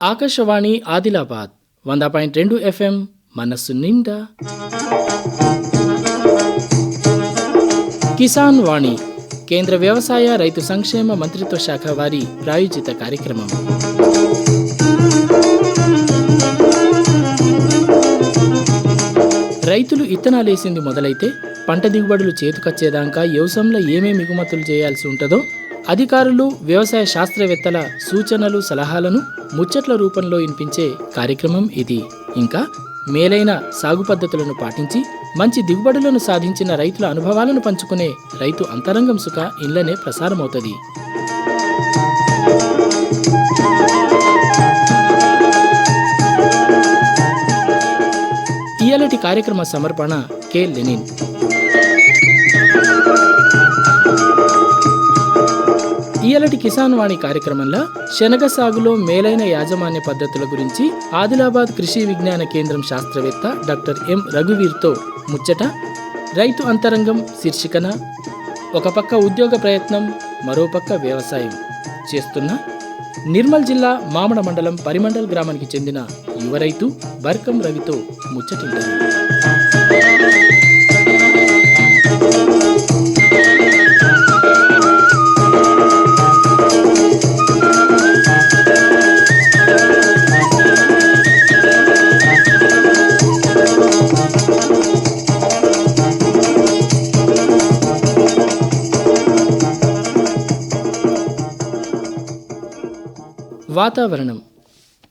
ఆకాశవాణి ఆదిలాబాద్ వంద పాయింట్ రెండు ఎఫ్ఎం మనస్సు నిండా. కిసాన్ వాణి కేంద్ర వ్యవసాయ రైతు సంక్షేమ మంత్రిత్వ శాఖ వారి ప్రాయోజిత కార్యక్రమం. రైతులు ఇత్తనాలేసింది మొదలైతే పంట దిగుబడులు చేతికొచ్చేదాకా వ్యవసాయంలో ఏమేమి ఎగుమతులు చేయాల్సి ఉంటుందో అధికారులు వ్యవసాయ శాస్త్రవేత్తల సూచనలు సలహాలను ముచ్చట్ల రూపంలో వినిపించే కార్యక్రమం ఇది. ఇంకా మేలైన సాగు పద్ధతులను పాటించి మంచి దిగుబడులను సాధించిన రైతుల అనుభవాలను పంచుకునే రైతు అంతరంగం సుఖ ఇళ్ళనే ప్రసారమవుతుంది. ఇయాలటి కార్యక్రమ సమర్పణ కె లెనిన్. ఇయాలటి కిసాన్ వాణి కార్యక్రమంలో శనగ సాగులో మేలైన యాజమాన్య పద్ధతుల గురించి ఆదిలాబాద్ కృషి విజ్ఞాన కేంద్రం శాస్త్రవేత్త డాక్టర్ ఎం రఘువీర్తో ముచ్చట. రైతు అంతరంగం శీర్షికన. ఒక పక్క ఉద్యోగ ప్రయత్నం మరోపక్క వ్యవసాయం. చేస్తున్న నిర్మల్ జిల్లా మామడ మండలం పరిమండల్ గ్రామానికి చెందిన యువ రైతు బర్కం రవితో ముచ్చటింటారు వాతావరణం.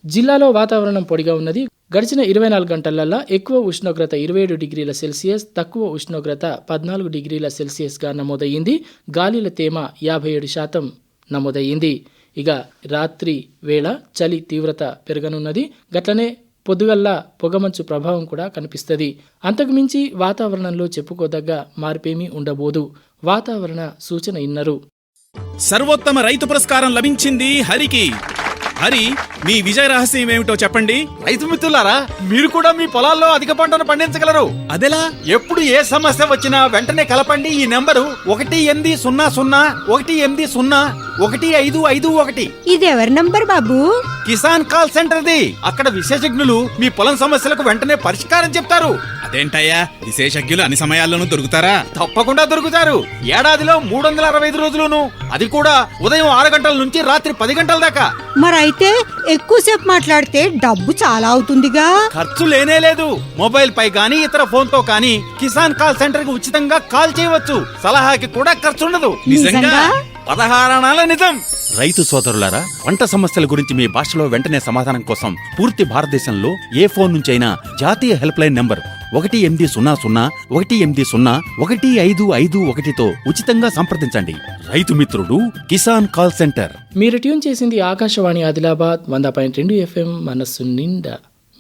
జిల్లాలో వాతావరణం పొడిగా ఉన్నది. గడిచిన ఇరవై నాలుగు గంటలల్లో ఎక్కువ ఉష్ణోగ్రత ఇరవై ఏడు డిగ్రీల సెల్సియస్ తక్కువ ఉష్ణోగ్రత పద్నాలుగు డిగ్రీల సెల్సియస్గా నమోదయ్యింది. గాలిల తేమ యాభై ఏడు శాతం నమోదయ్యింది. ఇక రాత్రి వేళ చలి తీవ్రత పెరగనున్నది. గట్లనే పొద్దుగల్లా పొగమంచు ప్రభావం కూడా కనిపిస్తుంది. అంతకుమించి వాతావరణంలో చెప్పుకోదగ్గ మార్పేమీ ఉండబోదు. వాతావరణ సూచన ఇన్నరు. సర్వోత్తమ రైతు పురస్కారం లభించింది హరికి. హరి మీ విజయ రహస్యం ఏమిటో చెప్పండి. రైతు మిత్రులారా మీరు కూడా మీ పొలాల్లో అధిక పంటను పండించగలరు. అదెలా? ఎప్పుడు ఏ సమస్య వచ్చినా వెంటనే కలపండి. ఈ నెంబరు ఒకటి ఎనిమిది సున్నా సున్నా ఒకటి ఎనిమిది సున్నా. ఒకటి ఐదు ఐదు ఒకటి. ఇది ఎవరి నంబర్ బాబు? కిసాన్ కాల్ సెంటర్ది. అక్కడ విశేషజ్ఞులు మీ పొలం సమస్యలకు వెంటనే పరిష్కారం చెప్తారు. అదేంటయ్యా? విశేషజ్ఞులు అన్ని సమయాల్లోనూ దొరుకుతారా? తప్పకుండా దొరుకుతారు. ఏడాదిలో మూడు వందల అరవై ఐదు రోజులును అది కూడా ఉదయం ఆరు గంటల నుంచి రాత్రి పది గంటల దాకా. మరైతే ఎక్కువసేపు మాట్లాడితే డబ్బు చాలా అవుతుందిగా. ఖర్చు లేనే లేదు. మొబైల్ పై గానీ ఇతర ఫోన్తో కానీ కిసాన్ కాల్ సెంటర్కి ఉచితంగా కాల్ చేయవచ్చు. సలహాకి కూడా ఖర్చు ఉండదు నిజంగా? పదహారణాల నిజం. రైతు సోదరులారా పంట సమస్యల గురించి మీ భాషలో వెంటనే సమాధానం కోసం పూర్తి భారతదేశంలో ఏ ఫోన్ నుంచి అయినా జాతీయ హెల్ప్ లైన్ నంబర్ ఒకటి ఎనిమిది సున్నా సున్నా ఒకటి ఎనిమిది సున్నా ఒకటి ఐదు ఐదు ఒకటితో ఉచితంగా సంప్రదించండి. రైతు మిత్రుడు కిసాన్ కాల్ సెంటర్. మీరు ట్యూన్ చేసింది ఆకాశవాణి ఆదిలాబాద్ వంద పాయింట్ రెండు ఎఫ్ఎం మనస్సు నిండా.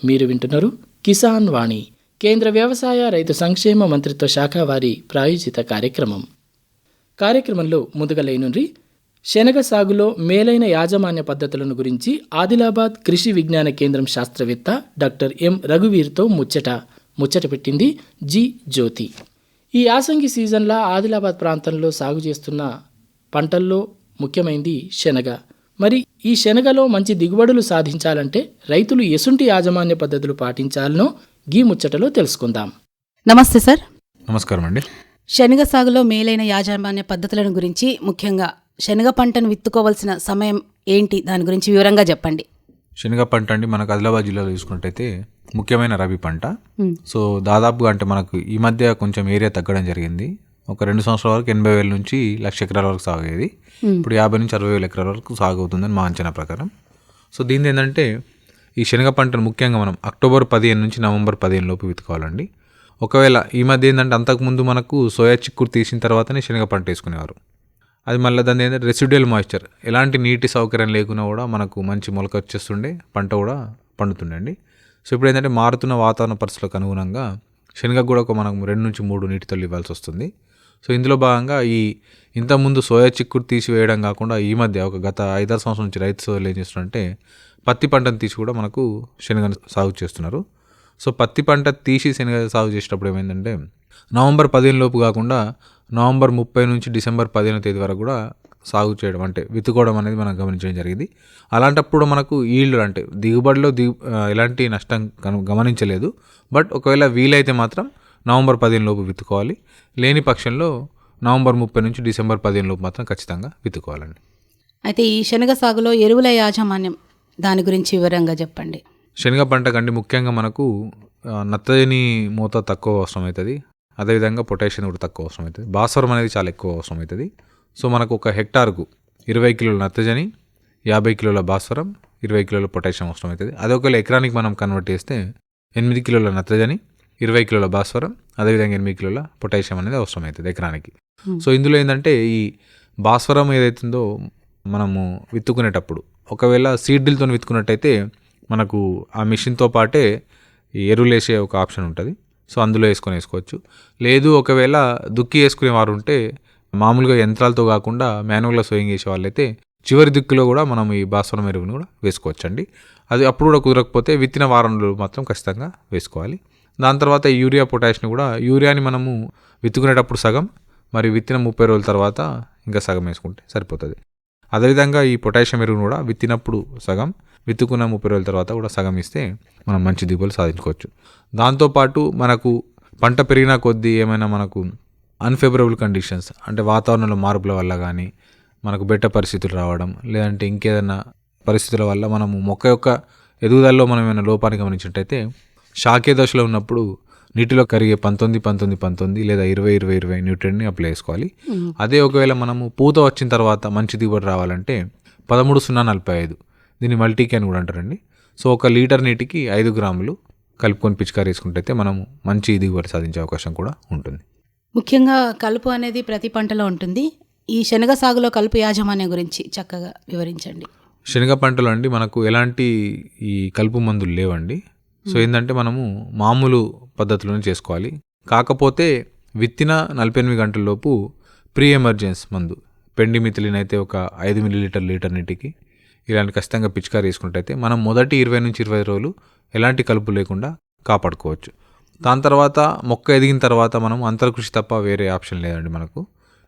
మీరు వింటున్నారు కిసాన్ వాణి కేంద్ర వ్యవసాయ రైతు సంక్షేమ మంత్రిత్వ శాఖ వారి ప్రాయోజిత కార్యక్రమం. కార్యక్రమంలో ముందుగా లేనుండ్రి శనగ సాగులో మేలైన యాజమాన్య పద్ధతులను గురించి ఆదిలాబాద్ కృషి విజ్ఞాన కేంద్రం శాస్త్రవేత్త డాక్టర్ ఎం రఘువీర్తో ముచ్చట. ముచ్చట పెట్టింది జి జ్యోతి. ఈ యాసంగి సీజన్లో ఆదిలాబాద్ ప్రాంతంలో సాగు చేస్తున్న పంటల్లో ముఖ్యమైనది శనగ. మరి ఈ శనగలో మంచి దిగుబడులు సాధించాలంటే రైతులు ఎసుంటి యాజమాన్య పద్ధతులు పాటించాలనో గీ ముచ్చటలో తెలుసుకుందాం. నమస్తే సార్. నమస్కారం అండి శనగ సాగులో మేలైన యాజమాన్య పద్ధతులను గురించి ముఖ్యంగా శనగ పంటను విత్తుకోవాల్సిన సమయం ఏంటి? దాని గురించి వివరంగా చెప్పండి. శనగ పంట అండి మనకు ఆదిలాబాద్ జిల్లాలో చూసుకున్నట్టయితే ముఖ్యమైన రబీ పంట. సో దాదాపుగా అంటే మనకు ఈ మధ్య కొంచెం ఏరియా తగ్గడం జరిగింది. ఒక రెండు సంవత్సరాల వరకు ఎనభై వేల నుంచి లక్ష ఎకరాల వరకు సాగు అయ్యేది ఇప్పుడు యాభై నుంచి అరవై వేల ఎకరాల వరకు సాగు అవుతుందని మా అంచనా ప్రకారం. సో దీని ఏంటంటే ఈ శనగ పంటను ముఖ్యంగా మనం అక్టోబర్ పదిహేను నుంచి నవంబర్ పదిహేను లోపు విత్తుకోవాలండి. ఒకవేళ ఈ మధ్య ఏంటంటే అంతకుముందు మనకు సోయా చిక్కుడు తీసిన తర్వాతనే శనగ పంట వేసుకునేవారు. అది మళ్ళీ దాని ఏంటంటే రెసిడ్యువల్ మాయిశ్చర్ ఎలాంటి నీటి సౌకర్యం లేకున్నా కూడా మనకు మంచి మొలక వచ్చేస్తుండే పంట కూడా పండుతుండే అండి. సో ఇప్పుడు ఏంటంటే మారుతున్న వాతావరణ పరిస్థితులకు అనుగుణంగా శనగ కూడా ఒక మనకు రెండు నుంచి మూడు నీటి తల్లి ఇవ్వాల్సి వస్తుంది. సో ఇందులో భాగంగా ఈ ఇంతకుముందు సోయా చిక్కుడు తీసివేయడం కాకుండా ఈ మధ్య ఒక గత ఐదారు సంవత్సరం నుంచి రైతు సోదరులు ఏం చేస్తున్నారంటే పత్తి పంటను తీసి కూడా మనకు శనగను సాగు చేస్తున్నారు. సో పత్తి పంట తీసి శనగ సాగు చేసేటప్పుడు ఏమైందంటే నవంబర్ పదిహేను లోపు కాకుండా నవంబర్ ముప్పై నుంచి డిసెంబర్ పదిహేను తేదీ వరకు కూడా సాగు చేయడం అంటే విత్తుకోవడం అనేది మనం గమనించడం జరిగింది. అలాంటప్పుడు మనకు ఈల్డ్ అంటే దిగుబడిలో దిగు ఎలాంటి నష్టం గమనించలేదు. బట్ ఒకవేళ వీలైతే మాత్రం నవంబర్ పదిహేను లోపు విత్తుకోవాలి. లేని పక్షంలో నవంబర్ ముప్పై నుంచి డిసెంబర్ పదిహేను లోపు మాత్రం ఖచ్చితంగా విత్తుకోవాలండి. అయితే ఈ శనగ సాగులో ఎరువుల యాజమాన్యం దాని గురించి వివరంగా చెప్పండి. శనగ పంట కంటే ముఖ్యంగా మనకు ఆ, నత్రజని మూత తక్కువ అవసరం అవుతుంది. అదేవిధంగా పొటాషియం కూడా తక్కువ అవసరం అవుతుంది. భాస్వరం అనేది చాలా ఎక్కువ అవసరం అవుతుంది. సో మనకు ఒక హెక్టార్కు ఇరవై కిలోల నత్రజని యాభై కిలోల భాస్వరం ఇరవై కిలోల పొటాషియం అవసరం అవుతుంది. అదే ఒకవేళ ఎకరానికి మనం కన్వర్ట్ చేస్తే ఎనిమిది కిలోల నత్రజని ఇరవై కిలోల భాస్వరం అదేవిధంగా ఎనిమిది కిలోల పొటాషియం అనేది అవసరం అవుతుంది ఎకరానికి. సో ఇందులో ఏంటంటే ఈ భాస్వరం ఏదైతుందో మనము విత్తుకునేటప్పుడు ఒకవేళ సీడ్లతో విత్తుకున్నట్టయితే మనకు ఆ మిషన్తో పాటే ఈ ఎరువులు వేసే ఒక ఆప్షన్ ఉంటుంది. సో అందులో వేసుకొని వేసుకోవచ్చు. లేదు ఒకవేళ దుక్కి వేసుకునే వారు ఉంటే మామూలుగా యంత్రాలతో కాకుండా మాన్యువల్గా సోయింగ్ చేసే వాళ్ళైతే చివరి దిక్కులో కూడా మనం ఈ భాస్వరం ఎరువును కూడా వేసుకోవచ్చండి. అది అప్పుడు కూడా కుదరకపోతే విత్తిన వారంలో మాత్రం ఖచ్చితంగా వేసుకోవాలి. దాని తర్వాత ఈ యూరియా పొటాష్ని కూడా యూరియాని మనము విత్తుకునేటప్పుడు సగం మరి విత్తిన ముప్పై రోజుల తర్వాత ఇంకా సగం వేసుకుంటే సరిపోతుంది. అదేవిధంగా ఈ పొటాషియం ఎరువును కూడా విత్తినప్పుడు సగం విత్తుకున్న ముప్పై రోజుల తర్వాత కూడా సగం ఇస్తే మనం మంచి దిగుబడులు సాధించుకోవచ్చు. దాంతోపాటు మనకు పంట పెరిగిన కొద్దీ ఏమైనా మనకు అన్ఫేవరబుల్ కండిషన్స్ అంటే వాతావరణంలో మార్పుల వల్ల కానీ మనకు బెట్ట పరిస్థితులు రావడం లేదంటే ఇంకేదైనా పరిస్థితుల వల్ల మనము మొక్క యొక్క ఎదుగుదలలో మనం ఏమైనా లోపాన్ని గమనించినట్టయితే శాకే దశలో ఉన్నప్పుడు నీటిలో కరిగే పంతొమ్మిది పంతొమ్మిది పంతొమ్మిది లేదా ఇరవై ఇరవై ఇరవై న్యూట్రన్ని అప్లై చేసుకోవాలి. అదే ఒకవేళ మనము పూత వచ్చిన తర్వాత మంచి దిగుబడి రావాలంటే పదమూడు సున్నా నలభై ఐదు దీన్ని మల్టీకి అని కూడా అంటారండి. సో ఒక లీటర్ నీటికి ఐదు గ్రాములు కలుపుకొని పిచికారి వేసుకుంటే మనము మంచి దిగుబడి సాధించే అవకాశం కూడా ఉంటుంది. ముఖ్యంగా కలుపు అనేది ప్రతి పంటలో ఉంటుంది. ఈ శనగ సాగులో కలుపు యాజమాన్యం గురించి చక్కగా వివరించండి. శనగ పంటలో అండి మనకు ఎలాంటి ఈ కలుపు మందులు లేవండి. సో ఏంటంటే మనము మామూలు పద్ధతిలోనే చేసుకోవాలి. కాకపోతే విత్తిన నలభై ఎనిమిది గంటల లోపు ప్రీ ఎమర్జెన్స్ మందు పెండిమిథిలిన్ అయితే ఒక ఐదు మిల్లీలీటర్ లీటర్ నీటికి ఇలాంటి ఖచ్చితంగా పిచికారి వేసుకున్నట్టయితే మనం మొదటి ఇరవై నుంచి ఇరవై రోజులు ఎలాంటి కలుపు లేకుండా కాపాడుకోవచ్చు. దాని తర్వాత మొక్క ఎదిగిన తర్వాత మనం అంతర్కృషి తప్ప వేరే ఆప్షన్ లేదండి మనకు.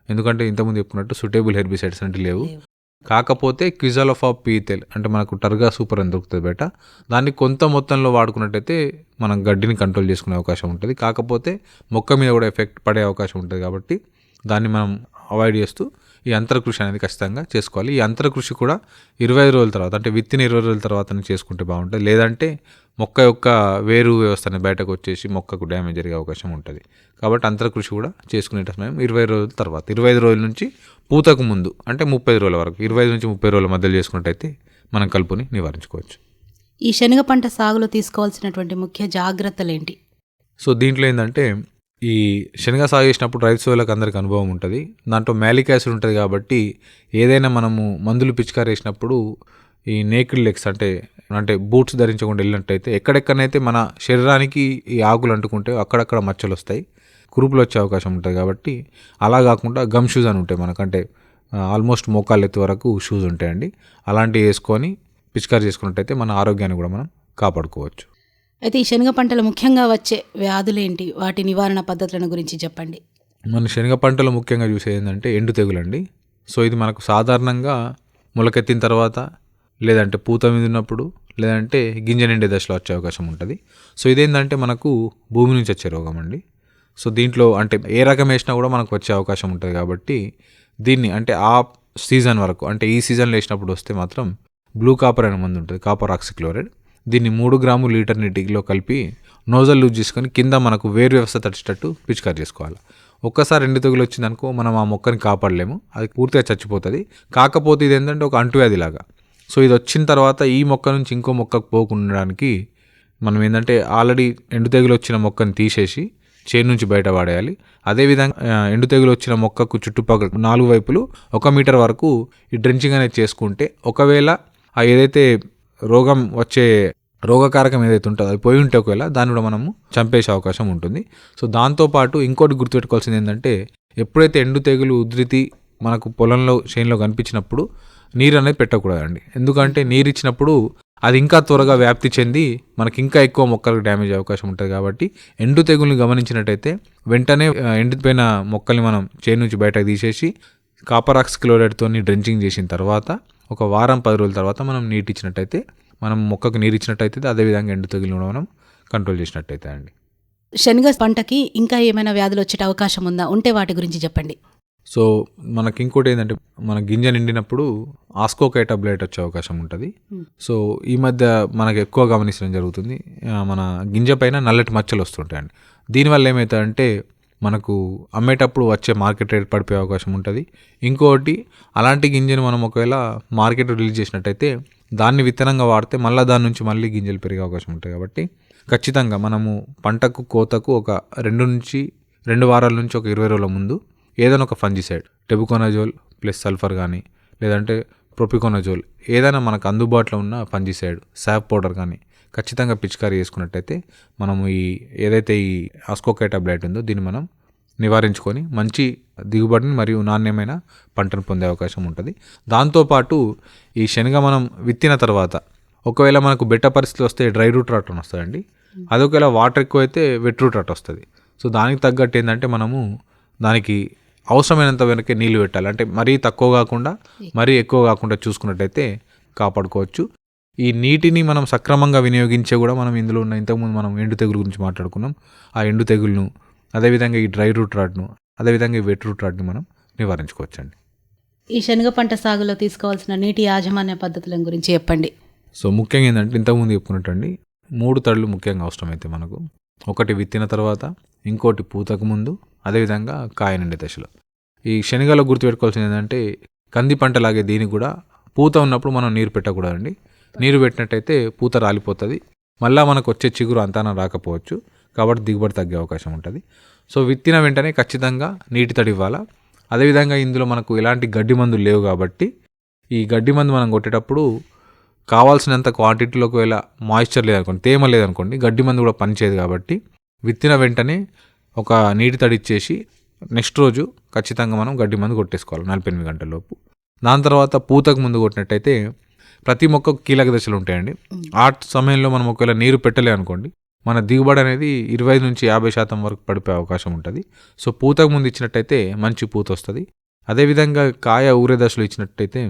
ఎందుకంటే ఇంతకుముందు చెప్పుకున్నట్టు సూటేబుల్ హెర్బిసైడ్స్ అంటే లేవు. కాకపోతే క్విజాలోఫా పీతెల్ అంటే మనకు టర్గా సూపర్ అని దొరుకుతుంది బయట దాన్ని కొంత మొత్తంలో వాడుకున్నట్టయితే మనం గడ్డిని కంట్రోల్ చేసుకునే అవకాశం ఉంటుంది. కాకపోతే మొక్క మీద కూడా ఎఫెక్ట్ పడే అవకాశం ఉంటుంది కాబట్టి దాన్ని మనం అవాయిడ్ చేస్తూ ఈ అంతరకృషి అనేది ఖచ్చితంగా చేసుకోవాలి. ఈ అంతరకృషి కూడా ఇరవై ఐదు రోజుల తర్వాత అంటే విత్తిన ఇరవై రోజుల తర్వాత చేసుకుంటే బాగుంటుంది. లేదంటే మొక్క యొక్క వేరు వ్యవస్థ అనేది బయటకు వచ్చేసి మొక్కకు డ్యామేజ్ జరిగే అవకాశం ఉంటుంది. కాబట్టి అంతరకృషి కూడా చేసుకునే సమయం ఇరవై రోజుల తర్వాత. ఇరవై ఐదు రోజుల నుంచి పూతకు ముందు అంటే ముప్పై రోజుల వరకు ఇరవై ఐదు నుంచి ముప్పై రోజుల మధ్యలో చేసుకున్నట్టయితే మనం కలుపుని నివారించుకోవచ్చు. ఈ శనగ పంట సాగులో తీసుకోవాల్సినటువంటి ముఖ్య జాగ్రత్తలు ఏంటి సో దీంట్లో ఏంటంటే ఈ శనగ సాగు చేసినప్పుడు రైతు సోదరులకు అందరికి అనుభవం ఉంటుంది. దాంట్లో మ్యాలిక్ యాసిడ్ ఉంటుంది కాబట్టి ఏదైనా మనము మందులు పిచికారి వేసినప్పుడు ఈ నేకిడ్ లెగ్స్ అంటే అంటే బూట్స్ ధరించకుండా వెళ్ళినట్టయితే ఎక్కడెక్కడనైతే మన శరీరానికి ఈ ఆకులు అంటుకుంటే అక్కడక్కడ మచ్చలు వస్తాయి. కురుపులు వచ్చే అవకాశం ఉంటుంది కాబట్టి అలా కాకుండా గమ్ షూస్ అని ఉంటాయి మనకంటే ఆల్మోస్ట్ మోకాళ్ళ ఎత్తు వరకు షూస్ ఉంటాయండి. అలాంటివి వేసుకొని పిచికారి చేసుకున్నట్టయితే మన ఆరోగ్యాన్ని కూడా మనం కాపాడుకోవచ్చు. అయితే ఈ శనగ పంటలో ముఖ్యంగా వచ్చే వ్యాధులు ఏంటి వాటి నివారణ పద్ధతులను గురించి చెప్పండి. మన శనగ పంటలో ముఖ్యంగా చూసేది ఏంటంటే ఎండు తెగులండి. సో ఇది మనకు సాధారణంగా మొలకెత్తిన తర్వాత లేదంటే పూత మీద ఉన్నప్పుడు లేదంటే గింజ నిండే దశలో వచ్చే అవకాశం ఉంటుంది. సో ఇదేంటంటే మనకు భూమి నుంచి వచ్చే రోగం అండి సో దీంట్లో అంటే ఏ రకం వేసినా కూడా మనకు వచ్చే అవకాశం ఉంటుంది కాబట్టి దీన్ని అంటే ఆ సీజన్ వరకు అంటే ఈ సీజన్లో వేసినప్పుడు వస్తే మాత్రం బ్లూ కాపర్ అనే మందు ఉంటుంది. Copper oxychloride. దీన్ని మూడు గ్రాము లీటర్ నీటిలో కలిపి నోజల్ లూజ్ చేసుకొని కింద మనకు వేరు వ్యవస్థ తడిచేటట్టు పిచికారి చేసుకోవాలి. ఒక్కసారి ఎండు తెగులు వచ్చిందనుకో మనం ఆ మొక్కని కాపాడలేము. అది పూర్తిగా చచ్చిపోతుంది. కాకపోతే ఇది ఏంటంటే ఒక అంటువ్యాధి లాగా సో ఇది వచ్చిన తర్వాత ఈ మొక్క నుంచి ఇంకో మొక్కకు పోకుండడానికి మనం ఏంటంటే ఆల్రెడీ ఎండు తెగులు వచ్చిన మొక్కని తీసేసి చేను నుంచి బయట పడేయాలి అదేవిధంగా ఎండు తెగులు వచ్చిన మొక్కకు చుట్టుపక్కల నాలుగు వైపులు ఒక మీటర్ వరకు ఈ డ్రెంచింగ్ అనేది చేసుకుంటే ఒకవేళ ఏదైతే రోగం వచ్చే రోగకారకం ఏదైతే ఉంటుందో అది పోయి ఉంటే ఒకవేళ దాన్ని కూడా మనము చంపేసే అవకాశం ఉంటుంది. సో దాంతోపాటు ఇంకోటి గుర్తుపెట్టుకోవాల్సింది ఏంటంటే ఎప్పుడైతే ఎండు తెగులు ఉధృతి మనకు పొలంలో చేనులో కనిపించినప్పుడు నీరు అనేది పెట్టకూడదండి. ఎందుకంటే నీరు ఇచ్చినప్పుడు అది ఇంకా త్వరగా వ్యాప్తి చెంది మనకి ఇంకా ఎక్కువ మొక్కలకు డ్యామేజ్ అయ్యే అవకాశం ఉంటుంది కాబట్టి ఎండు తెగుల్ని గమనించినట్టయితే వెంటనే ఎండిపోయిన మొక్కల్ని మనం చేను నుంచి బయటకు తీసేసి కాపర్ ఆక్స్ క్లోరైడ్తో డ్రెంచింగ్ చేసిన తర్వాత ఒక వారం పది రోజుల తర్వాత మనం నీటి ఇచ్చినట్టయితే మనం మొక్కకు నీరు ఇచ్చినట్టయితే అదేవిధంగా ఎండు తెగులు మనం కంట్రోల్ చేసినట్టయితే అండి. శనగ పంటకి ఇంకా ఏమైనా వ్యాధులు వచ్చే అవకాశం ఉందా? ఉంటే వాటి గురించి చెప్పండి. సో మనకి ఇంకోటి ఏంటంటే మన గింజ నిండినప్పుడు ఆస్కోకైటా బ్లైట్ వచ్చే అవకాశం ఉంటుంది. సో ఈ మధ్య మనకు ఎక్కువ గమనించడం జరుగుతుంది. మన గింజ పైన నల్లటి మచ్చలు వస్తుంటాయండి. దీనివల్ల ఏమవుతుందంటే మనకు అమ్మేటప్పుడు వచ్చే మార్కెట్ రేట్ పడిపోయే అవకాశం ఉంటుంది. ఇంకొకటి అలాంటి గింజను మనం ఒకవేళ మార్కెట్ రిలీజ్ చేసినట్టయితే దాన్ని విత్తనంగా వాడితే మళ్ళీ దాని నుంచి మళ్ళీ గింజలు పెరిగే అవకాశం ఉంటుంది కాబట్టి ఖచ్చితంగా మనము పంటకు కోతకు ఒక రెండు నుంచి రెండు వారాల నుంచి ఒక ఇరవై రోజుల ముందు ఏదైనా ఒక ఫంజిసైడ్ టెబుకోనజోల్ ప్లస్ సల్ఫర్ కానీ లేదంటే ప్రొపికోనజోల్ ఏదైనా మనకు అందుబాటులో ఉన్న ఫంజిసైడ్ శాప్ పౌడర్ కానీ ఖచ్చితంగా పిచికారీ చేసుకున్నట్టయితే మనము ఈ ఏదైతే ఈ ఆస్కోకైటా బ్లైట్ ఉందో దీన్ని మనం నివారించుకొని మంచి దిగుబడిని మరియు నాణ్యమైన పంటను పొందే అవకాశం ఉంటుంది. దాంతోపాటు ఈ శనగ మనం విత్తిన తర్వాత ఒకవేళ మనకు బెట్ట పరిస్థితులు వస్తే డ్రై రూట్ రాట్ అని వస్తుందండి. అది ఒకవేళ వాటర్ ఎక్కువ అయితే వెట్ రూట్ రాట్ వస్తుంది. సో దానికి తగ్గట్టు ఏంటంటే మనము దానికి అవసరమైనంత వెనకే నీళ్ళు పెట్టాలి. అంటే మరీ తక్కువ కాకుండా మరీ ఎక్కువ కాకుండా చూసుకున్నట్టయితే కాపాడుకోవచ్చు. ఈ నీటిని మనం సక్రమంగా వినియోగించే కూడా మనం ఇందులో ఉన్న ఇంతకుముందు మనం ఎండు తెగులు గురించి మాట్లాడుకున్నాం. ఆ ఎండు తెగులను అదేవిధంగా ఈ డ్రై రూట్ రాడ్ను అదేవిధంగా ఈ వెట్ రూట్ రాడ్ని మనం నివారించుకోవచ్చండి. ఈ శనగ పంట సాగులో తీసుకోవాల్సిన నీటి యాజమాన్య పద్ధతుల గురించి చెప్పండి. సో ముఖ్యంగా ఏంటంటే ఇంతకుముందు చెప్పుకున్నట్టండి మూడు తడులు ముఖ్యంగా అవసరమైతే మనకు ఒకటి విత్తిన తర్వాత ఇంకోటి పూతకు ముందు అదేవిధంగా కాయ నిండే దశలో. ఈ శనగలో గుర్తుపెట్టుకోవాల్సింది ఏంటంటే కంది పంటలాగే దీనికి కూడా పూత ఉన్నప్పుడు మనం నీరు పెట్టకూడదండి. నీరు పెట్టినట్టయితే పూత రాలిపోతుంది. మళ్ళీ మనకు వచ్చే చిగురు అంతాన రాకపోవచ్చు. కాబట్టి దిగుబడి తగ్గే అవకాశం ఉంటుంది. సో విత్తిన వెంటనే ఖచ్చితంగా నీటి తడి ఇవ్వాలా? అదేవిధంగా ఇందులో మనకు ఎలాంటి గడ్డి మందులు లేవు కాబట్టి ఈ గడ్డి మందు మనం కొట్టేటప్పుడు కావాల్సినంత క్వాంటిటీలో ఒకవేళ మాయిశ్చర్ లేదనుకోండి తేమ లేదనుకోండి గడ్డి మందు కూడా పనిచేయదు కాబట్టి విత్తిన వెంటనే ఒక నీటి తడి ఇచ్చేసి నెక్స్ట్ రోజు ఖచ్చితంగా మనం గడ్డి మందు కొట్టేసుకోవాలి నలభై ఎనిమిది గంటల లోపు. దాని తర్వాత పూతకు ముందు కొట్టినట్టయితే ప్రతి మొక్క కీలక దశలు ఉంటాయండి. ఆ సమయంలో మనం ఒకవేళ నీరు పెట్టలే అనుకోండి మన దిగుబడి అనేది ఇరవై నుంచి యాభై శాతం వరకు పడిపోయే అవకాశం ఉంటుంది. సో పూతకు ముందు ఇచ్చినట్టయితే మంచి పూత వస్తుంది. అదేవిధంగా కాయ ఊరే దశలో ఇచ్చినట్టయితే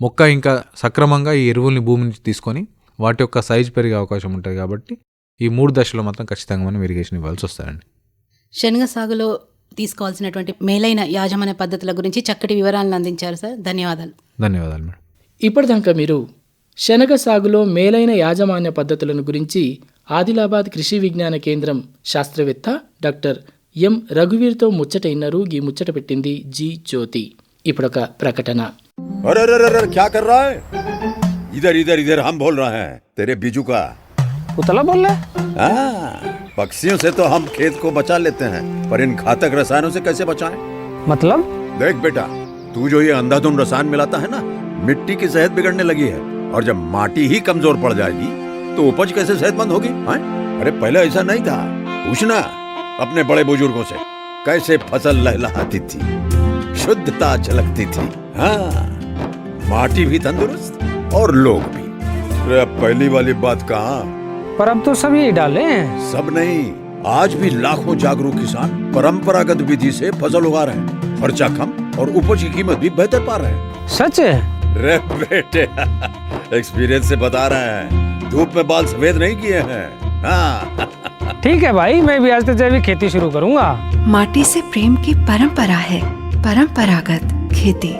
మొక్క ఇంకా సక్రమంగా ఈ ఎరువుల్ని భూమి నుంచి తీసుకొని వాటి యొక్క సైజు పెరిగే అవకాశం ఉంటుంది కాబట్టి ఈ మూడు దశలో మాత్రం ఖచ్చితంగా మనం ఇరిగేషన్ ఇవ్వాల్సి వస్తుందండి శనగ సాగులో తీసుకోవాల్సినటువంటి మేలైన యాజమాన్య పద్ధతుల గురించి చక్కటి వివరాలను అందించారు సార్. ధన్యవాదాలు. ధన్యవాదాలు మేడం. ఇప్పటిదాకా మీరు శనగ సాగులో మేలైన యాజమాన్య పద్ధతులను గురించి ఆదిలాబాద్ కృషి విజ్ఞాన కేంద్రం శాస్త్రవేత్త డాక్టర్ ఎం రఘువీర్తో ముచ్చట ఇన్నారు ఈ ముచ్చట పెట్టింది జి జ్యోతి ఇప్పుడొక ప్రకటన अरे अरे अरे अरे क्या कर रहा है इधर इधर इधर हम बोल रहे हैं तेरे बीजू का उतला बोल रहा है हाँ, पक्षियों से तो हम खेत को बचा लेते हैं पर इन घातक रसायनों से कैसे बचाएं? मतलब देख बेटा तू जो ये अंधाधुंध रसायन मिलाता है ना मिट्टी की सेहत बिगड़ने लगी है और जब माटी ही कमज़ोर पड़ जाएगी तो उपज कैसे सेहतमंद होगी हाँ? अरे पहले ऐसा नहीं था। पूछना अपने बड़े बुज़ुर्गों से कैसे फ़सल लहलहाती थी शुद्धता झलकती थी हाँ? माटी भी तंदुरुस्त और लोग भी। अरे पहली वाली बात कहा? पर अब तो सब यही डाले हैं। सब नहीं आज भी लाखों जागरूक किसान परंपरागत विधि से फ़सल उगा रहे हैं। खर्चा कम और उपज की कीमत भी बेहतर पा रहे हैं। सच है? रे बेटे एक्सपीरियंस से बता रहे हैं धूप में बाल सफेद नहीं किए हैं हाँ ठीक है भाई मैं भी आज से जैविक खेती शुरू करूंगा माटी से प्रेम की परंपरा है परंपरागत खेती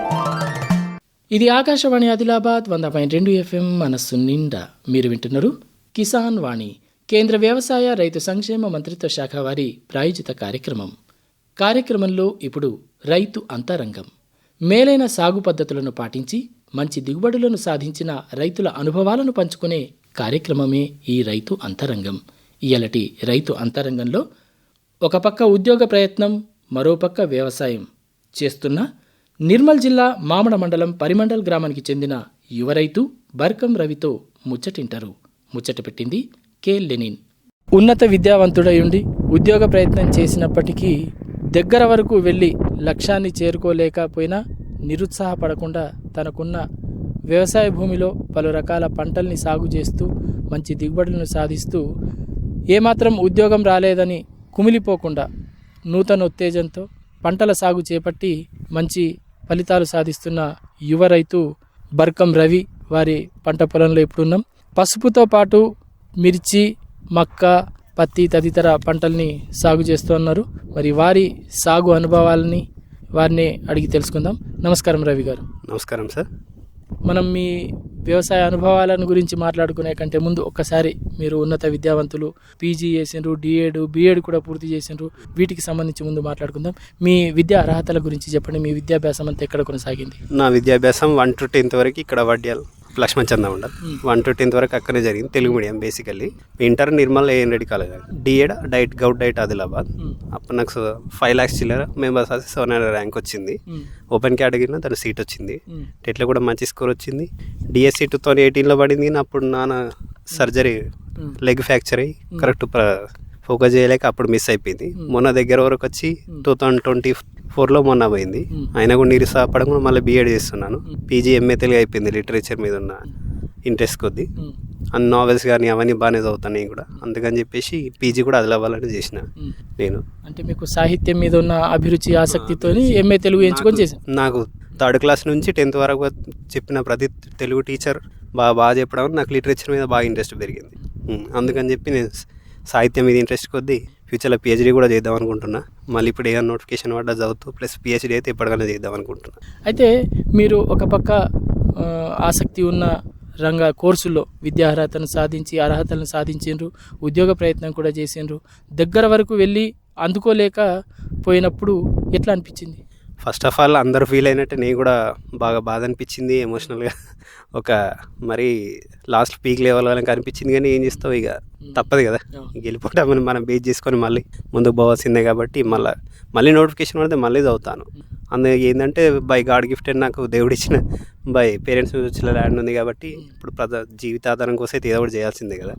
ఇది ఆకాశవాణి ఆదిలాబాద్ వంద పాయింట్ రెండు ఎఫ్ఎం మనస్సు నిండా మీరు వింటున్నారు కిసాన్ వాణి కేంద్ర వ్యవసాయ రైతు సంక్షేమ మంత్రిత్వ శాఖ వారి ప్రాయోజిత కార్యక్రమం కార్యక్రమంలో ఇప్పుడు రైతు అంతరంగం మేలైన సాగు పద్ధతులను పాటించి మంచి దిగుబడులను సాధించిన రైతుల అనుభవాలను పంచుకునే కార్యక్రమమే ఈ రైతు అంతరంగం. ఇయలటి రైతు అంతరంగంలో ఒక పక్క ఉద్యోగ ప్రయత్నం మరోపక్క వ్యవసాయం. చేస్తున్న నిర్మల్ జిల్లా మామడ మండలం పరిమండల్ గ్రామానికి చెందిన యువ రైతు బర్కం రవితో ముచ్చటింటారు. ముచ్చట పెట్టింది కె. లెనిన్. ఉన్నత విద్యావంతుడయుండి ఉద్యోగ ప్రయత్నం చేసినప్పటికీ దగ్గర వరకు వెళ్ళి లక్ష్యాన్ని చేరుకోలేకపోయినా నిరుత్సాహపడకుండా తనకున్న వ్యవసాయ భూమిలో పలు రకాల పంటల్ని సాగు చేస్తూ మంచి దిగుబడులను సాధిస్తూ ఏమాత్రం ఉద్యోగం రాలేదని కుమిలిపోకుండా నూతన ఉత్తేజంతో పంటల సాగు చేపట్టి మంచి ఫలితాలు సాధిస్తున్న యువ రైతు బర్కం రవి వారి పంట పొలంలో ఇప్పుడున్నాం. పసుపుతో పాటు మిర్చి మక్క పత్తి తదితర పంటల్ని సాగు చేస్తూ ఉన్నారు మరి వారి సాగు అనుభవాలని వారిని అడిగి తెలుసుకుందాం. నమస్కారం రవి గారు. నమస్కారం సార్. మనం మీ వ్యవసాయ అనుభవాలను గురించి మాట్లాడుకునే కంటే ముందు ఒక్కసారి మీరు ఉన్నత విద్యావంతులు పీజీ చేసిండ్రు డిఎడ్ బిఎడ్ కూడా పూర్తి చేసిండ్రు వీటికి సంబంధించి ముందు మాట్లాడుకుందాం. మీ విద్యా అర్హతల గురించి చెప్పండి. మీ విద్యాభ్యాసం అంతా ఎక్కడ కొనసాగింది? నా విద్యాభ్యాసం వన్ టు టెన్త్ వరకు ఇక్కడ వడ్డ్యాల్ లక్ష్మణ్ చంద ఉండదు వన్ టు టెన్త్ వరకు అక్కడే జరిగింది Telugu medium basically inter Nirmal AN Reddy college DEd DIET govt DIET Adilabad అప్పుడు నాకు ఫైవ్ ల్యాక్స్ చిల్లర మెంబర్స్ అది సెవెన్ హండ్రెడ్ ర్యాంక్ వచ్చింది. ఓపెన్ కేటగిరీలో దాని సీట్ వచ్చింది. టెట్లో కూడా మంచి స్కోర్ వచ్చింది. డిఎస్సి టూ థౌసండ్ ఎయిటీన్లో పడింది అప్పుడు నాన్న సర్జరీ లెగ్ ఫ్రాక్చర్ అయ్యి కరెక్ట్ ఫోకస్ చేయలేక అప్పుడు మిస్ అయిపోయింది. మొన్న దగ్గర వరకు వచ్చి టూ థౌసండ్ ట్వంటీ ఫోర్లో మొన్న పోయింది. అయినా కూడా నిరుత్సాహపడకుండా మళ్ళీ బీఎడ్ చేస్తున్నాను. పీజీ ఎంఏ తెలుగు అయిపోయింది లిటరేచర్ మీద ఉన్న ఇంట్రెస్ట్ కొద్దీ. అన్ని నావెల్స్ కానీ అవన్నీ బాగానే చదువుతాను నేను కూడా. అందుకని చెప్పేసి పీజీ కూడా అదలవ్వాలని చేసిన నేను. అంటే మీకు సాహిత్యం మీద ఉన్న అభిరుచి ఆసక్తితో ఎంఏ తెలుగు ఎంచుకొని చేశాను నాకు థర్డ్ క్లాస్ నుంచి టెన్త్ వరకు చెప్పిన ప్రతి తెలుగు టీచర్ బాగా బాగా చెప్పడం నాకు లిటరేచర్ మీద బాగా ఇంట్రెస్ట్ పెరిగింది. అందుకని చెప్పి నేను సాహిత్యం మీద ఇంట్రెస్ట్ కొద్దీ ఫ్యూచర్లో పిహెచ్డీ కూడా చేద్దాం అనుకుంటున్నా. మళ్ళీ ఇప్పుడు ఏదైనా నోటిఫికేషన్ పడ్డా చదువుతూ ప్లస్ పిహెచ్డీ అయితే ఎప్పటికైనా చేద్దాం అనుకుంటున్నా. అయితే మీరు ఒక పక్క ఆసక్తి ఉన్న రంగ కోర్సుల్లో విద్యా అర్హతను సాధించి అర్హతలను సాధించిండ్రు ఉద్యోగ ప్రయత్నం కూడా చేసిండ్రు. దగ్గర వరకు వెళ్ళి అందుకోలేక పోయినప్పుడు ఎట్లా అనిపించింది? ఫస్ట్ ఆఫ్ ఆల్ అందరూ ఫీల్ అయినట్టు నేను కూడా బాగా బాధ అనిపించింది ఎమోషనల్గా ఒక మరి లాస్ట్ పీక్ లెవెల్ వాళ్ళకి అనిపించింది కానీ ఏం చేస్తావు ఇక? తప్పదు కదా. గెలిపోవడం మనం బేస్ చేసుకొని మళ్ళీ ముందుకు పోవాల్సిందే కాబట్టి మళ్ళీ మళ్ళీ నోటిఫికేషన్ పడితే మళ్ళీ చదువుతాను. అందుకే ఏంటంటే బై గాడ్ గిఫ్ట్ నాకు దేవుడు ఇచ్చిన బై పేరెంట్స్ వచ్చిన ల్యాండ్ ఉంది కాబట్టి ఇప్పుడు ప్రజ జీవితాధారం కోసం అయితే ఏదో ఒకటి చేయాల్సిందే కదా.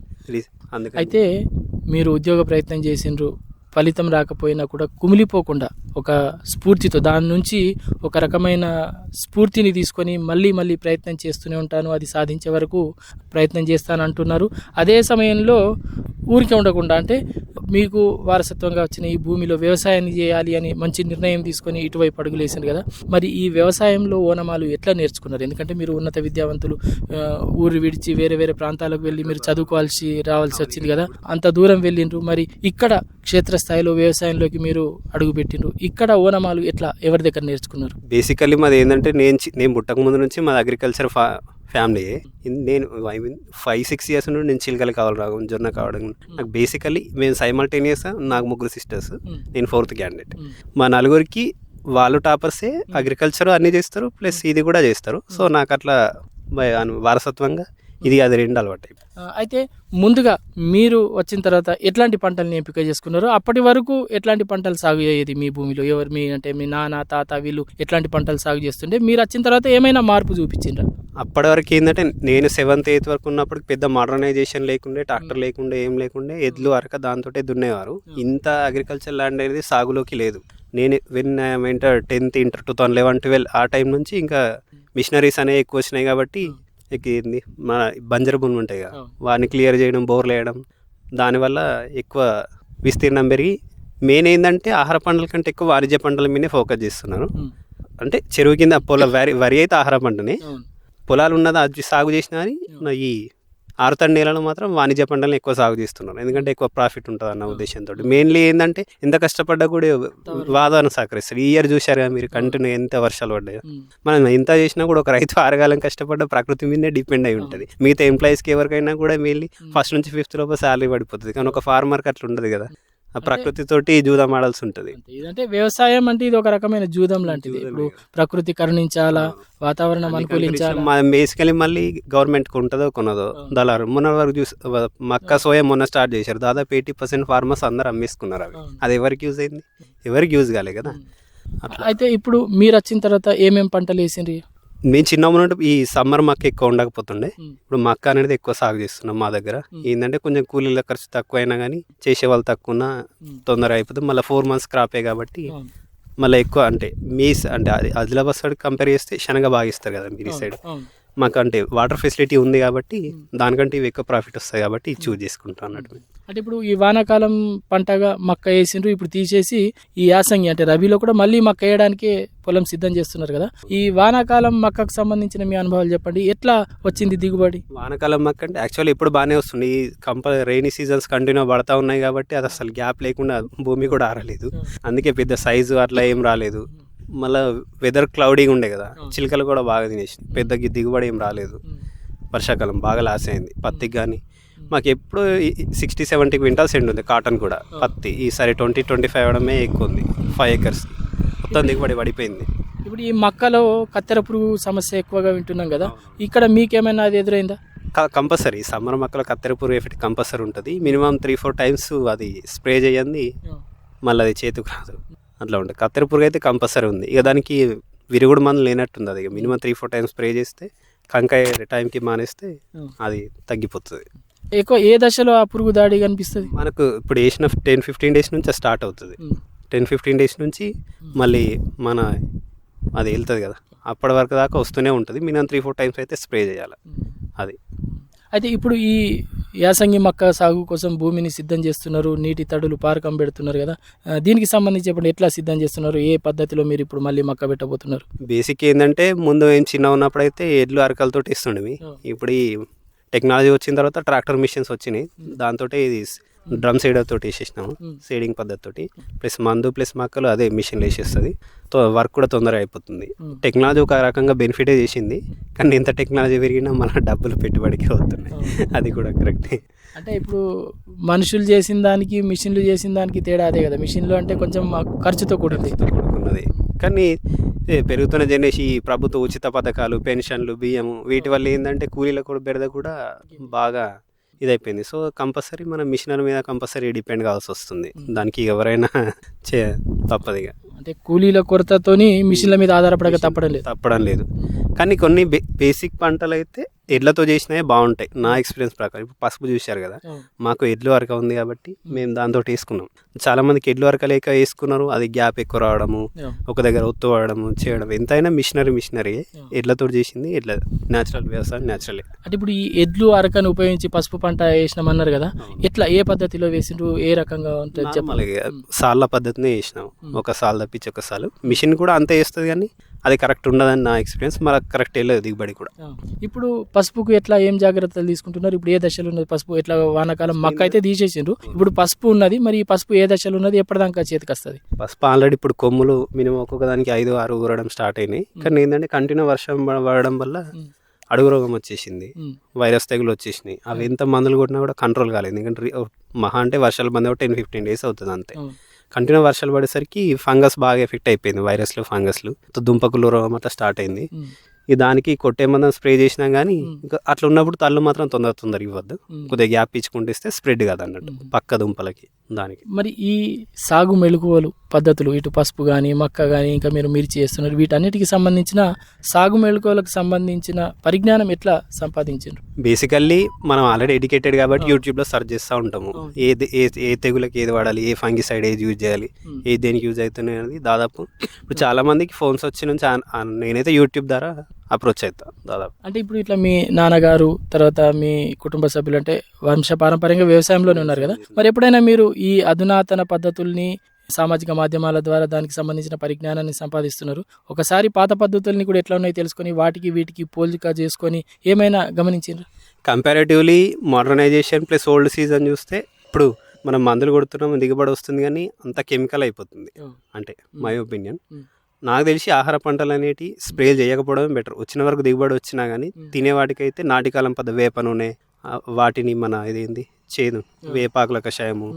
అందుకని. అయితే మీరు ఉద్యోగ ప్రయత్నం చేసిండ్రు ఫలితం రాకపోయినా కూడా కుమిలిపోకుండా ఒక స్ఫూర్తితో దాని నుంచి ఒక రకమైన స్ఫూర్తిని తీసుకొని మళ్ళీ మళ్ళీ ప్రయత్నం చేస్తూనే ఉంటాను. అది సాధించే వరకు ప్రయత్నం చేస్తాను అంటున్నారు. అదే సమయంలో ఊరికే ఉండకుండా అంటే మీకు వారసత్వంగా వచ్చిన ఈ భూమిలో వ్యవసాయాన్ని చేయాలి అని మంచి నిర్ణయం తీసుకొని ఇటువైపు అడుగులేసింది కదా. మరి ఈ వ్యవసాయంలో ఓనమాలు ఎట్లా నేర్చుకున్నారు? ఎందుకంటే మీరు ఉన్నత విద్యావంతులు ఊరు విడిచి వేరే వేరే ప్రాంతాలకు వెళ్ళి మీరు చదువుకోవాల్సి రావాల్సి వచ్చింది కదా. అంత దూరం వెళ్ళిండ్రు. మరి ఇక్కడ క్షేత్ర క్షేత్రస్థాయిలో వ్యవసాయంలోకి మీరు అడుగుపెట్టిండ్రు. ఇక్కడ ఓనమాలు ఎట్లా ఎవరి దగ్గర నేర్చుకున్నారు? బేసికల్లీ మాది ఏంటంటే నేను నేను పుట్టక ముందు నుంచి మాది అగ్రికల్చర్ ఫా ఫ్యామిలీ నేను I mean five six years నుండి నేను చిలకలు కావాలి రావడం జొన్న కావడం. నాకు బేసికల్లీ మేము సైమల్టేనియస్ నాకు ముగ్గురు సిస్టర్స్ నేను ఫోర్త్ క్యాండిడేట్ మా నలుగురికి వాళ్ళు టాపర్సే అగ్రికల్చర్ అన్నీ చేస్తారు ప్లస్ ఇది కూడా చేస్తారు. సో నాకు అట్లా వారసత్వంగా ఇది అది రెండు అలవాటు అయితే ముందుగా మీరు వచ్చిన తర్వాత ఎట్లాంటి పంటల్ని ఎంపిక చేసుకున్నారు అప్పటి వరకు ఎట్లాంటి పంటలు సాగు అయ్యేది మీ భూమిలో? ఎవరు మీ అంటే మీ నాన్న తాత వీళ్ళు ఎట్లాంటి పంటలు సాగు చేస్తుండే? మీరు వచ్చిన తర్వాత ఏమైనా మార్పు చూపించిండ్రా? అప్పటి వరకు ఏంటంటే నేను సెవెంత్ ఎయిత్ వరకు ఉన్నప్పుడు పెద్ద మోడర్నైజేషన్ లేకుండే ట్రాక్టర్ లేకుండే ఏం లేకుండే ఎద్లు అరక దాంతో దున్నేవారు. ఇంత అగ్రికల్చర్ ల్యాండ్ అనేది సాగులోకి లేదు. నేను when inter tenth inter two thousand eleven twelve ఆ టైం నుంచి ఇంకా మిషనరీస్ అనేవి ఎక్కువ వచ్చినాయి కాబట్టి ఏంది మన బంజరు భూములు ఉంటాయి కదా వాటిని క్లియర్ చేయడం బోర్లు వేయడం దానివల్ల ఎక్కువ విస్తీర్ణం పెరిగి మెయిన్ ఏంటంటే ఆహార పంటల కంటే ఎక్కువ వాణిజ్య పంటల మీదే ఫోకస్ చేస్తున్నారు. అంటే చెరువు కింద పొల వరి వరి అయితే ఆహార పంటనే. పొలాలు ఉన్నది అది సాగు చేసినా ఈ ఆరుతడి నేలలో మాత్రం వాణిజ్య పంటలను ఎక్కువ సాగు చేస్తున్నారు. ఎందుకంటే ఎక్కువ ప్రాఫిట్ ఉంటుంది అన్న ఉద్దేశంతో మెయిన్లీ ఏంటంటే ఎంత కష్టపడ్డా కూడా వాతావరణం సహకరిస్తారు ఈ ఇయర్ చూశారు కదా మీరు కంటిన్యూ ఎంత వర్షాలు పడ్డాయో. మనం ఎంత చేసినా కూడా ఒక రైతు ఆరగాలం కష్టపడ్డ ప్రకృతి మీదే డిపెండ్ అయి ఉంటుంది. మిగతా ఎంప్లాయీస్కి ఎవరికైనా కూడా మెయిన్లీ ఫస్ట్ నుంచి ఫిఫ్త్ లోపు శాలరీ పడిపోతుంది. కానీ ఒక ఫార్మర్కి అట్లా ఉండదు కదా. ఆ ప్రకృతితోటి జూదం ఆడాల్సి ఉంటుంది ఇదంటే వ్యవసాయం అంటే ఇది ఒక రకమైన జూదం లాంటిది. ఇప్పుడు ప్రకృతి కరుణించాలా వాతావరణం అనుకూలించాలా? బేసికలీ మళ్ళీ గవర్నమెంట్ ఉంటుందో కొనదో దళారు మొన్న వరకు చూసి మక్క సోయా మొన్న స్టార్ట్ చేశారు. దాదాపు ఎయిటీ పర్సెంట్ ఫార్మర్స్ అందరు అమ్మేసుకున్నారు అవి. అది ఎవరికి యూజ్ అయింది? ఎవరికి యూజ్ కాలే కదా. అయితే ఇప్పుడు మీరు వచ్చిన తర్వాత ఏమేం పంటలు వేసిండ్రి? మేము చిన్న ఉన్నప్పుడు ఈ సమ్మర్ మక్క ఎక్కువ ఉండకపోతుండే. ఇప్పుడు మక్క అనేది ఎక్కువ సాగు చేస్తున్నాం మా దగ్గర. ఏంటంటే కొంచెం కూలీల ఖర్చు తక్కువ అయినా కానీ చేసే వాళ్ళు తక్కువ ఉన్నా తొందర అయిపోతుంది. మళ్ళీ ఫోర్ మంత్స్ క్రాపే కాబట్టి మళ్ళీ ఎక్కువ అంటే మీ అంటే అది ఆదిలాబాద్ సైడ్ కంపేర్ చేస్తే శనగ బాగా ఇస్తారు కదా మీరు సైడ్. మాకు అంటే వాటర్ ఫెసిలిటీ ఉంది కాబట్టి దానికంటే ఇవి ఎక్కువ ప్రాఫిట్ వస్తాయి కాబట్టి చూజ్ చేసుకుంటాం అన్నట్టు. అంటే ఇప్పుడు ఈ వానాకాలం పంటగా మక్క వేసిండ్రు ఇప్పుడు తీసేసి ఈ యాసంగి అంటే రబీలో కూడా మళ్ళీ మక్క వేయడానికి పొలం సిద్ధం చేస్తున్నారు కదా. ఈ వానాకాలం మక్కకు సంబంధించిన మీ అనుభవాలు చెప్పండి. ఎట్లా వచ్చింది దిగుబడి? వానకాలం మక్క అంటే యాక్చువల్లీ ఇప్పుడు బాగానే వస్తుంది. ఈ కంపల్ రైనీ సీజన్స్ కంటిన్యూ పడతా ఉన్నాయి కాబట్టి అది అసలు గ్యాప్ లేకుండా భూమి కూడా ఆరలేదు. అందుకే పెద్ద సైజు అట్లా ఏం రాలేదు. మళ్ళీ వెదర్ క్లౌడీగా ఉండే కదా చిలుకలు కూడా బాగా తినేసి పెద్ద గి- దిగుబడి ఏం రాలేదు. వర్షాకాలం బాగా లాస్ అయింది. పత్తికి కానీ మాకు ఎప్పుడు సిక్స్టీ సెవెంటీ క్వింటాల్స్ ఎండ్ ఉంది కాటన్ కూడా. పత్తి ఈసారి ట్వంటీ ట్వంటీ ఫైవ్ అవడమే ఎక్కువ ఉంది. ఫైవ్ ఏకర్స్ మొత్తం దిగుబడి పడిపోయింది. ఇప్పుడు ఈ మక్కలో కత్తెర పురుగు సమస్య ఎక్కువగా వింటున్నాం కదా ఇక్కడ మీకేమైనా అది ఎదురైందా? కంపల్సరీ. సమ్మర్ మొక్కలో కత్తెరపూర్ ఎఫెక్ట్ కంపల్సరీ ఉంటుంది. మినిమం త్రీ ఫోర్ టైమ్స్ అది స్ప్రే చేయండి. మళ్ళీ అది చేతికి రాదు. అట్లా ఉంటుంది. కత్తెర పురుగు అయితే కంపల్సరీ ఉంది. ఇక దానికి విరుగుడు మందు లేనట్టుంది అది minimum three four times spray చేస్తే కంకాయ టైంకి మానేస్తే అది తగ్గిపోతుంది. ఎక్కువ ఏ దశలో ఆ పురుగు దాడి కనిపిస్తుంది? మనకు ఇప్పుడు వేసిన టెన్ ఫిఫ్టీన్ డేస్ నుంచి స్టార్ట్ అవుతుంది. టెన్ ఫిఫ్టీన్ డేస్ నుంచి మళ్ళీ మన అది వెళ్తుంది కదా. అప్పటి వరకు దాకా వస్తూనే ఉంటుంది. మినిమం త్రీ ఫోర్ టైమ్స్ అయితే స్ప్రే చేయాలి. అది. అయితే ఇప్పుడు ఈ యాసంగి మక్క సాగు కోసం భూమిని సిద్ధం చేస్తున్నారు నీటి తడులు పారకం పెడుతున్నారు కదా. దీనికి సంబంధించి చెప్పండి ఎట్లా సిద్ధం చేస్తున్నారు? ఏ పద్ధతిలో మీరు ఇప్పుడు మళ్ళీ మక్క పెట్టబోతున్నారు? బేసిక్ ఏంటంటే ముందు ఏం చిన్న ఉన్నప్పుడు అయితే ఎడ్లు అరకలతో ఇస్తుండేవి ఇప్పుడు ఈ టెక్నాలజీ వచ్చిన తర్వాత ట్రాక్టర్ మిషన్స్ వచ్చినాయి. దాంతో ఇది డ్రమ్ సీడర్ తోటి వేసేసినాము సీడింగ్ పద్ధతితోటి ప్లస్ మందు ప్లస్ మొక్కలు అదే మిషన్ వేసేస్తుంది. వర్క్ కూడా తొందరగా అయిపోతుంది. టెక్నాలజీ ఒక రకంగా బెనిఫిటే చేసింది కానీ ఎంత టెక్నాలజీ పెరిగినా మన డబ్బులు పెట్టుబడికి అవుతున్నాయి అది కూడా కరెక్టే. అంటే ఇప్పుడు మనుషులు చేసిన దానికి మిషన్లు చేసిన దానికి తేడా అదే కదా. మిషన్లు అంటే కొంచెం ఖర్చుతో కూడింది. కూడుకున్నది. కానీ పెరుగుతున్న జనరేషన్ ఈ ప్రభుత్వ ఉచిత పథకాలు పెన్షన్లు బియ్యము వీటి వల్ల ఏంటంటే కూలీల కూడా బెడద కూడా బాగా ఇదైపోయింది. సో కంపల్సరీ మనం మిషనరీ మీద కంపల్సరీ డిపెండ్ కావాల్సి వస్తుంది దానికి ఎవరైనా చే తప్పదు ఇక. అంటే కూలీల కొరతతోని మిషన్ల మీద ఆధారపడక తప్పడం లేదు. తప్పడం లేదు. కానీ కొన్ని బేసిక్ పంటలు అయితే ఎడ్లతో చేసినవి బాగుంటాయి నా ఎక్స్పీరియన్స్ ప్రకారం. ఇప్పుడు పసుపు చూశారు కదా మాకు ఎడ్లు వరక ఉంది కాబట్టి మేము దాంతో వేసుకున్నాం. చాలా మందికి ఎడ్లు వరక లేక వేసుకున్నారు అది గ్యాప్ ఎక్కువ రావడము ఒక దగ్గర ఒత్తు వాడడము చేయడం. ఎంతైనా మిషనరీ మిషనరీ. ఎడ్లతో చేసింది ఎడ్ల న్యాచురల్ వ్యవసాయం న్యాచురల్ అంటే ఇప్పుడు ఈ ఎడ్లు అరకను ఉపయోగించి పసుపు పంట వేసినామన్నారు కదా ఎట్లా ఏ పద్ధతిలో వేసిండ్రు ఏ రకంగా ఉంటుంది చెప్పాలి సాళ్ళ పద్ధతినే వేసినాం. ఒక సాల్ తప్పించి ఒక సాలు. మిషన్ కూడా అంతే వేస్తుంది కానీ అది కరెక్ట్ ఉండదని నా ఎక్స్పీరియన్స్ మనకు కరెక్ట్ వెళ్ళలేదు దిగుబడి కూడా. ఇప్పుడు పసుపుకు ఎట్లా ఏం జాగ్రత్తలు తీసుకుంటున్నారు? ఇప్పుడు ఏ దశలో ఉన్నది పసుపు? ఎట్లా వానాకాలం? మక్క అయితే తీసేసిండ్రు. ఇప్పుడు పసుపు ఉన్నది మరి ఈ పసుపు ఏ దశలో ఉన్నది? ఎప్పటిదాకా చేతికి వస్తుంది పసుపు ఆల్రెడీ ఇప్పుడు కొమ్ములు మినిమం ఒక్కొక్క దానికి ఐదు ఆరు ఊరడం స్టార్ట్ అయినాయి. కానీ ఏంటంటే కంటిన్యూ వర్షం పడ- పడడం వల్ల అడుగు రోగం వచ్చేసింది. వైరస్ తెగులు వచ్చేసినాయి. అవి ఎంత మందులు కొట్టినా కూడా కంట్రోల్ కాలేదు. ఎందుకంటే మహా అంటే వర్షాలు బంద్ టెన్ ఫిఫ్టీన్ డేస్ అవుతుంది అంతే. కంటిన్యూ వర్షాలు పడేసరికి ఫంగస్ బాగా ఎఫెక్ట్ అయిపోయింది వైరస్లు ఫంగస్లు. దుంపకులు రోగం అట్లా స్టార్ట్ అయింది. ఈ దానికి కొట్టే మందం స్ప్రే చేసినా కానీ ఇంకా అట్లా ఉన్నప్పుడు తల్లు మాత్రం తొందర తొందర ఇవ్వద్దు. కొద్దిగా గ్యాప్ ఇచ్చుకుంటే స్ప్రెడ్ కాదు అన్నట్టు పక్క దుంపలకి దానికి. మరి ఈ సాగు మెళుకువలు పద్ధతులు ఇటు పసుపు కానీ మక్క కానీ ఇంకా మీరు మిర్చి చేస్తున్నారు వీటన్నిటికి సంబంధించిన సాగు మెళుకువలకు సంబంధించిన పరిజ్ఞానం ఎట్లా సంపాదించారు బేసికల్లీ మనం ఆల్రెడీ ఎడ్యుకేటెడ్ కాబట్టి యూట్యూబ్లో సెర్చ్ చేస్తూ ఉంటాము. ఏది ఏ ఏ తెగులకి ఏది వాడాలి ఏ ఫంగిసైడ్ ఏది యూజ్ చేయాలి ఏ దేనికి యూజ్ అవుతుంది అనేది దాదాపు ఇప్పుడు చాలా మందికి ఫోన్స్ వచ్చి నుంచి నేనైతే యూట్యూబ్ ద్వారా అప్రోచ్ అవుతా దాదాపు. అంటే ఇప్పుడు ఇట్లా మీ నాన్నగారు తర్వాత మీ కుటుంబ సభ్యులు అంటే వంశ పారంపర్యంగా వ్యవసాయంలోనే ఉన్నారు కదా. మరి ఎప్పుడైనా మీరు ఈ అధునాతన పద్ధతుల్ని సామాజిక మాధ్యమాల ద్వారా దానికి సంబంధించిన పరిజ్ఞానాన్ని సంపాదిస్తున్నారు. ఒకసారి పాత పద్ధతుల్ని కూడా ఎట్లా ఉన్నాయో తెలుసుకొని వాటికి వీటికి పోలిక చేసుకొని ఏమైనా గమనించారు comparatively modernisation plus old season చూస్తే ఇప్పుడు మనం మందులు కొడుతున్నాం దిగుబడి వస్తుంది కానీ అంత కెమికల్ అయిపోతుంది. అంటే మై ఒపీనియన్ నాకు తెలిసి ఆహార పంటలు అనేటి స్ప్రే చేయకపోవడం బెటర్ వచ్చిన వరకు దిగుబడి వచ్చినా కానీ తినే వాటికైతే నాటికాలం పద్ధ వేప నూనె వాటిని మన ఇదేంది చేదు వేపాకుల కషాయము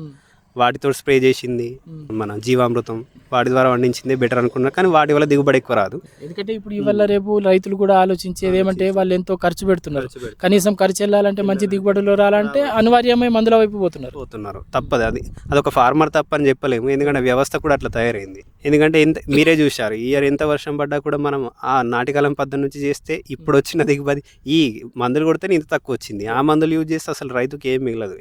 వాటితో స్ప్రే చేసింది. మన జీవామృతం వాటి ద్వారా వండించింది బెటర్ అనుకున్నారు కానీ వాటి వల్ల దిగుబడి ఎక్కువ రాదు. ఎందుకంటే ఇప్పుడు ఇవాళ రేపు రైతులు కూడా ఆలోచించేది ఏమంటే వాళ్ళు ఎంతో ఖర్చు పెడుతున్నారు. కనీసం ఖర్చు వెళ్ళాలంటే మంచి దిగుబడులు రావాలంటే అనివార్యమై మందుల వైపు పోతున్నారు. పోతున్నారు. తప్పదు. అది అదొక ఫార్మర్ తప్ప అని చెప్పలేము. ఎందుకంటే వ్యవస్థ కూడా అట్లా తయారైంది. ఎందుకంటే ఎంత మీరే చూశారు. ఈ ఇయర్ ఎంత వర్షం పడ్డా కూడా మనం ఆ నాటికాలం పద్ధతి నుంచి చేస్తే ఇప్పుడు వచ్చిన దిగుబడి ఈ మందులు కొడితేనే ఇంత తక్కువ వచ్చింది. ఆ మందులు యూజ్ చేస్తే అసలు రైతుకి ఏం మిగలదు.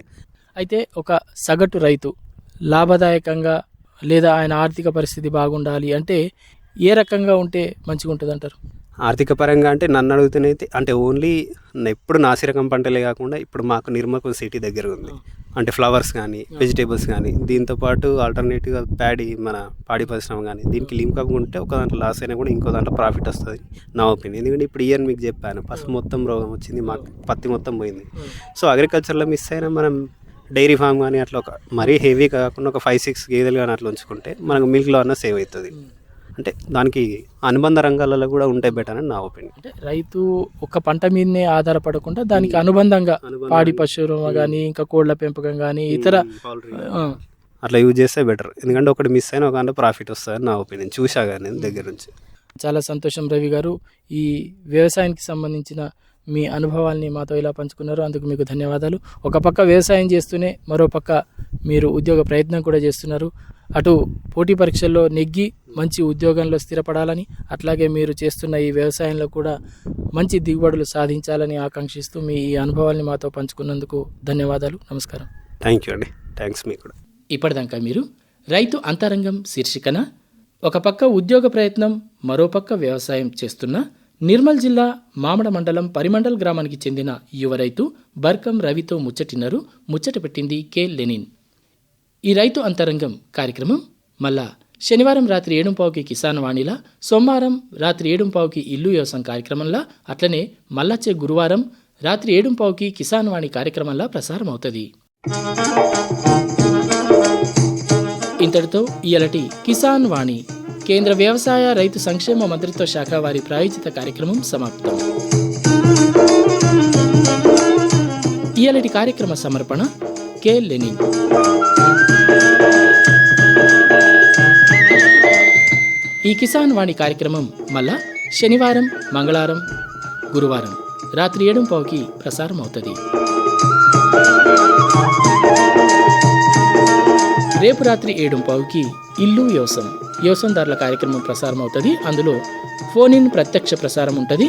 అయితే ఒక సగటు రైతు లాభదాయకంగా లేదా ఆయన ఆర్థిక పరిస్థితి బాగుండాలి అంటే ఏ రకంగా ఉంటే మంచిగా ఉంటుంది అంటారు ఆర్థిక పరంగా అంటే నన్ను అడుగుతున్నైతే అంటే ఓన్లీ ఎప్పుడు నాసిరకం పంటలే కాకుండా ఇప్పుడు మాకు నిర్మల్ సిటీ దగ్గర ఉంది. అంటే ఫ్లవర్స్ కానీ వెజిటేబుల్స్ కానీ దీంతో పాటు ఆల్టర్నేటివ్గా ప్యాడీ మన పాడి పరిశ్రమ కానీ దీనికి లింక్ ఉంటే ఒక దాంట్లో లాస్ అయినా కూడా ఇంకో దాంట్లో ప్రాఫిట్ వస్తుంది నా ఒపీనియన్. ఎందుకంటే ఇప్పుడు ఇయర్ మీకు చెప్పాను పసుపు మొత్తం రోగం వచ్చింది మాకు పత్తి మొత్తం పోయింది. సో అగ్రికల్చర్లో మిస్ అయినా మనం డైరీ ఫామ్ కానీ అట్లా ఒక మరీ హెవీ కాకుండా ఒక ఫైవ్ సిక్స్ గేదెలు కానీ అట్లా ఉంచుకుంటే మనకు మిల్క్లో అన్న సేవ్ అవుతుంది అంటే దానికి అనుబంధ రంగాలలో కూడా ఉంటే బెటర్ అని నా ఒపీనియన్ అంటే రైతు ఒక పంట మీదనే ఆధారపడకుండా దానికి అనుబంధంగా పాడి పశువులు కానీ ఇంకా కోళ్ళ పెంపకం కానీ ఇతర అట్లా యూజ్ చేస్తే బెటర్ ఎందుకంటే ఒకటి మిస్ అయినా ఒక ప్రాఫిట్ వస్తుంది నా ఒపీనియన్ చూసా కానీ దగ్గర నుంచి. చాలా సంతోషం రవి గారు. ఈ వ్యవసాయానికి సంబంధించిన మీ అనుభవాల్ని మాతో ఇలా పంచుకున్నారు అందుకు మీకు ధన్యవాదాలు. ఒక పక్క వ్యవసాయం చేస్తూనే మరో పక్క మీరు ఉద్యోగ ప్రయత్నం కూడా చేస్తున్నారు. అటు పోటీ పరీక్షల్లో నెగ్గి మంచి ఉద్యోగంలో స్థిరపడాలని అట్లాగే మీరు చేస్తున్న ఈ వ్యవసాయంలో కూడా మంచి దిగుబడులు సాధించాలని ఆకాంక్షిస్తూ మీ ఈ అనుభవాల్ని మాతో పంచుకున్నందుకు ధన్యవాదాలు. నమస్కారం. థ్యాంక్ యూ అండి. థ్యాంక్స్ మీకు కూడా. ఇప్పటిదాకా మీరు రైతు అంతరంగం శీర్షికన ఒక పక్క ఉద్యోగ ప్రయత్నం మరో పక్క వ్యవసాయం చేస్తున్న నిర్మల్ జిల్లా మామడ మండలం పరిమండల్ గ్రామానికి చెందిన యువ రైతు బర్కం రవితో ముచ్చటిన్నారు. ముచ్చట పెట్టింది కె. లెనిన్. ఈ రైతు అంతరంగం కార్యక్రమం మళ్ళా శనివారం రాత్రి ఏడుంపావుకి కిసాన్ వాణిలా సోమవారం రాత్రి ఏడుంపావుకి ఇల్లు వ్యవసాయం కార్యక్రమంలా అట్లనే మల్లచ్చే గురువారం రాత్రి ఏడుంపావుకి కిసాన్ వాణి కార్యక్రమంలా ప్రసారం అవుతుంది ఇంతటితో ఇయలటి కిసాన్ వాణి కేంద్ర వ్యవసాయ రైతు సంక్షేమ మంత్రిత్వ శాఖ వారి ప్రాయోజిత కార్యక్రమం సమాప్తం. ఇయలటి కార్యక్రమ సమర్పణ కె. లెనిన్. ఈ కిసాన్ వాణి కార్యక్రమం మళ్ళా శనివారం మంగళవారం గురువారం రాత్రి ఏడు పావుకి ప్రసారం అవుతుంది రేపు రాత్రి ఏడు పావుకి ఇల్లు వ్యవసాయం. యోసందార్ల కార్యక్రమం ప్రసారం అవుతుంది అందులో ఫోన్ ఇన్ ప్రత్యక్ష ప్రసారం ఉంటుంది.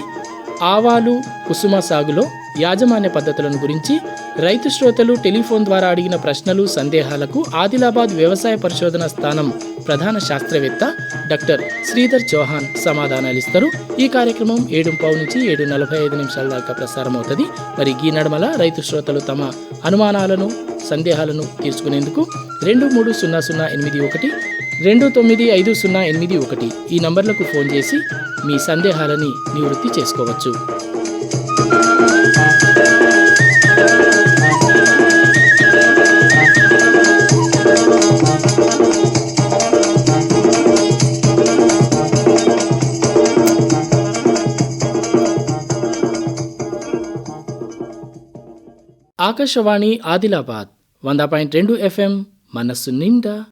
ఆవాలు కుసుమ సాగులో యాజమాన్య పద్ధతులను గురించి రైతు శ్రోతలు టెలిఫోన్ ద్వారా అడిగిన ప్రశ్నలు సందేహాలకు ఆదిలాబాద్ వ్యవసాయ పరిశోధన స్థానం ప్రధాన శాస్త్రవేత్త డాక్టర్ శ్రీధర్ చౌహాన్ సమాధానాలు ఇస్తారు ఈ కార్యక్రమం ఏడు పావు నుంచి ఏడు నలభై ఐదు నిమిషాల దాకా ప్రసారం అవుతుంది మరి ఈ నడమల రైతు శ్రోతలు తమ అనుమానాలను సందేహాలను తీర్చుకునేందుకు రెండు మూడు సున్నా సున్నా ఎనిమిది ఒకటి రెండు తొమ్మిది ఐదు సున్నా ఎనిమిది ఒకటి ఈ నంబర్లకు ఫోన్ చేసి మీ సందేహాలని నివృత్తి చేసుకోవచ్చు. ఆకాశవాణి ఆదిలాబాద్ వంద పాయింట్ రెండు ఎఫ్ఎం మనస్సు నిండా